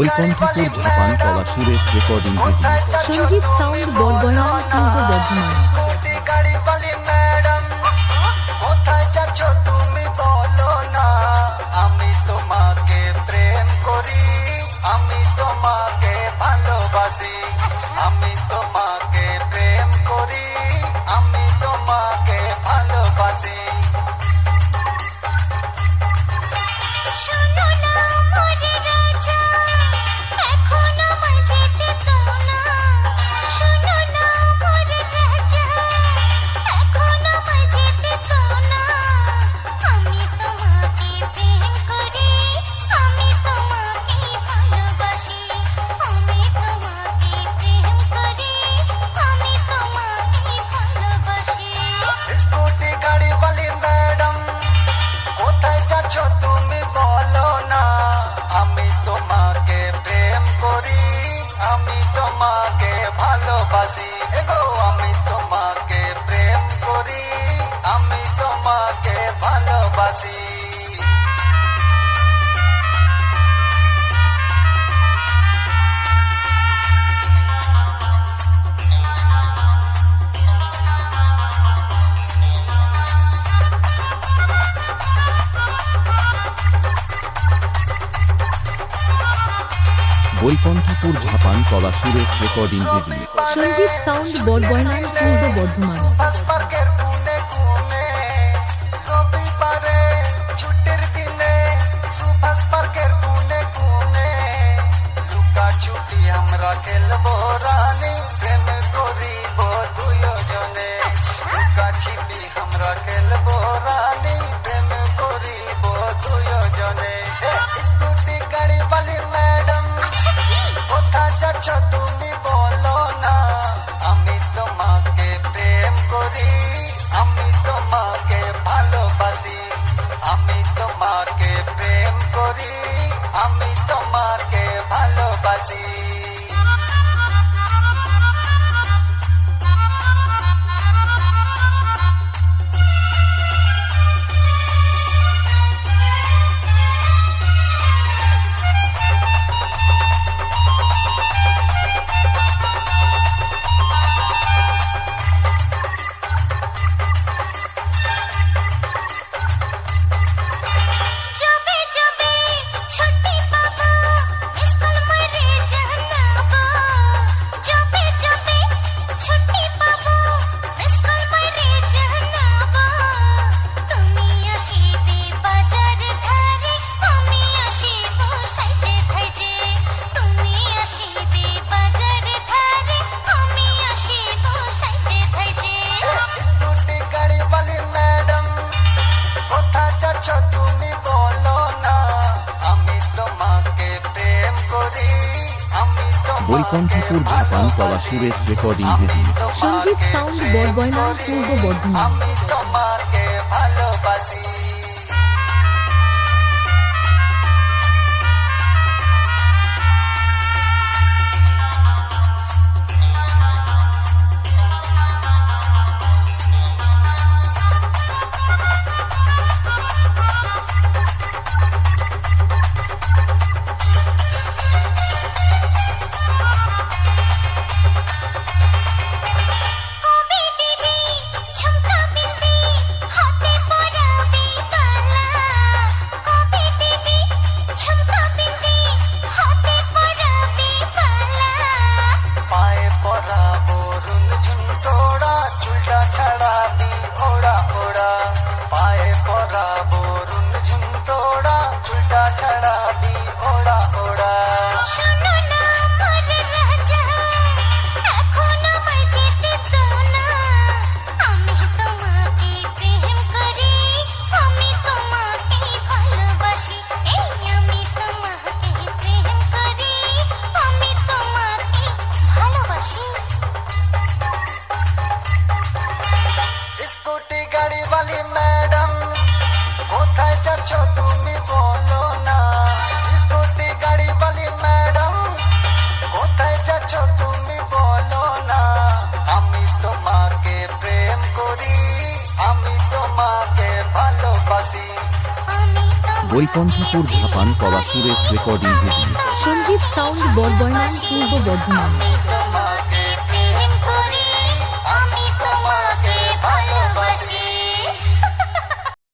কৈকণ্ঠপুর ঝাপান কলা Suresh recording Sanjit sound বরগনা আমি তোমাকে ভালোবাসি আমি তোমাকে তোমাকে ভালোবাসি। এগো আমি তোমাকে প্রেম করি আমি তোমাকে ভালোবাসি। বৈকণ্ঠপুর ঝাপান করা Suresh recording video Sanjib sound বরবয়নান Purba Bardhaman. আমরা খেলব। আমাকে প্রেম করি আমি তো বৈকণ্ঠপুর জাপান কলা Suresh recording heading Sanjit sound বরবয়না পূর্ব বর্ধমান। acabó. তুমি ম্যাডাম কোথায় যাচ্ছ তুমি না। আমি তোমাকে প্রেম করি আমি তোমাকে বৈকণ্ঠপুর ঝাপান করা সুরেশ রেকর্ডিং সঞ্জীব সাউন্ড বর্বর্ণ পূর্ব বর্ধমান।